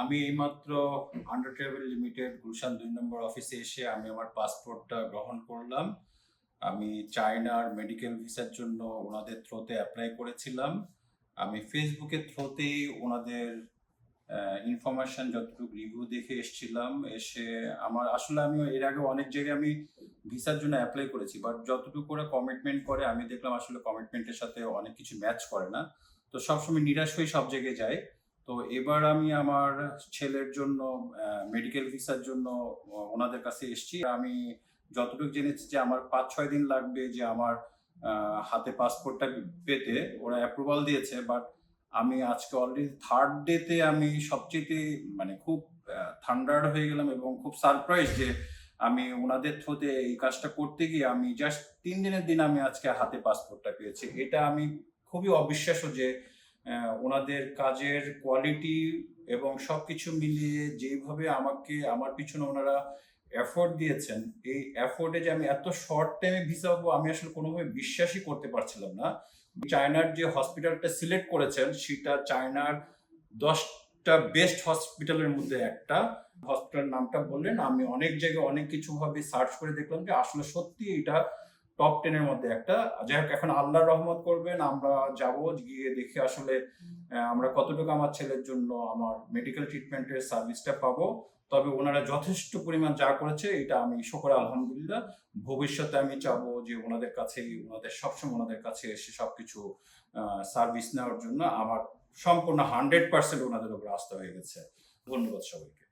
আমি এইমাত্র under travel limited Gulshan দুই নম্বর অফিসে এসে আমি আমার পাসপোর্টটা গ্রহণ করলাম। আমি চায়নার মেডিকেল ভিসার জন্য ওনাদের থ্রোতে অ্যাপ্লাই করেছিলাম। আমি ফেসবুকের থ্রোতেই ওনাদের ইনফরমেশন যতটুকু রিভিউ দেখে এসেছিলাম। এসে আমার, আসলে আমি এর আগে অনেক জায়গায় আমি ভিসার জন্য অ্যাপ্লাই করেছি বাট যতটুকু করে কমিটমেন্ট করে, আমি দেখলাম আসলে কমিটমেন্টের সাথে অনেক কিছু ম্যাচ করে না। তো সবসময় নিরাশ হয়ে সব জায়গায় যাই। তো এবার আমি আমার ছেলের জন্য মেডিকেল ভিসার জন্য ওনাদের কাছে এসেছি। আমি যতটুকু জেনেছি যে আমার পাঁচ ছয় দিন লাগবে যে আমার হাতে পাসপোর্টটা পেতে। ওরা অ্যাপ্রুভাল দিয়েছে বাট আমি আজকে অলরেডি থার্ড ডেতে আমি সবচেয়ে মানে খুব থান্ডার্ড হয়ে গেলাম এবং খুব সারপ্রাইজ যে আমি ওনাদের থ্রুতে এই কাজটা করতে গিয়ে আমি জাস্ট তিন দিনের দিন আমি আজকে হাতে পাসপোর্টটা পেয়েছি। এটা আমি খুবই অবিশ্বাস্য যে ওনাদের কাজের কোয়ালিটি এবং সব কিছু মিলিয়ে যেভাবে আমাকে, আমার পিছনে ওনারা এফোর্ট দিয়েছেন, এই এফোর্টে যে আমি এত শর্ট টাইমে ভিসা পাবো, আমি আসলে কোনোভাবে বিশ্বাসই করতে পারছিলাম না। চায়নার যে হসপিটালটা সিলেক্ট করেছেন, সেটা চায়নার দশটা বেস্ট হসপিটালের মধ্যে একটা। হসপিটাল নামটা বললেন, আমি অনেক জায়গায় অনেক কিছু ভাবে সার্চ করে দেখলাম যে আসলে সত্যি এটা টপ টেনের মধ্যে একটা। যাই হোক এখন আল্লাহ রহমত করবেন আমরা যাব গিয়ে দেখে আসলে আমরা কতটুকু আমার ছেলের জন্য আমার মেডিকেল ট্রিটমেন্টের সার্ভিসটা পাবো। তবে ওনারা যথেষ্ট পরিমাণ যা করেছে এটা আমি শকর আলহামদুলিল্লাহ। ভবিষ্যতে আমি চাবো যে ওনাদের কাছে ওনাদের সবসময় ওনাদের কাছে এসে সবকিছু সার্ভিস নেওয়ার জন্য আমার সম্পূর্ণ হান্ড্রেড পার্সেন্ট ওনাদের উপর আস্থা হয়ে গেছে। ধন্যবাদ সবাইকে।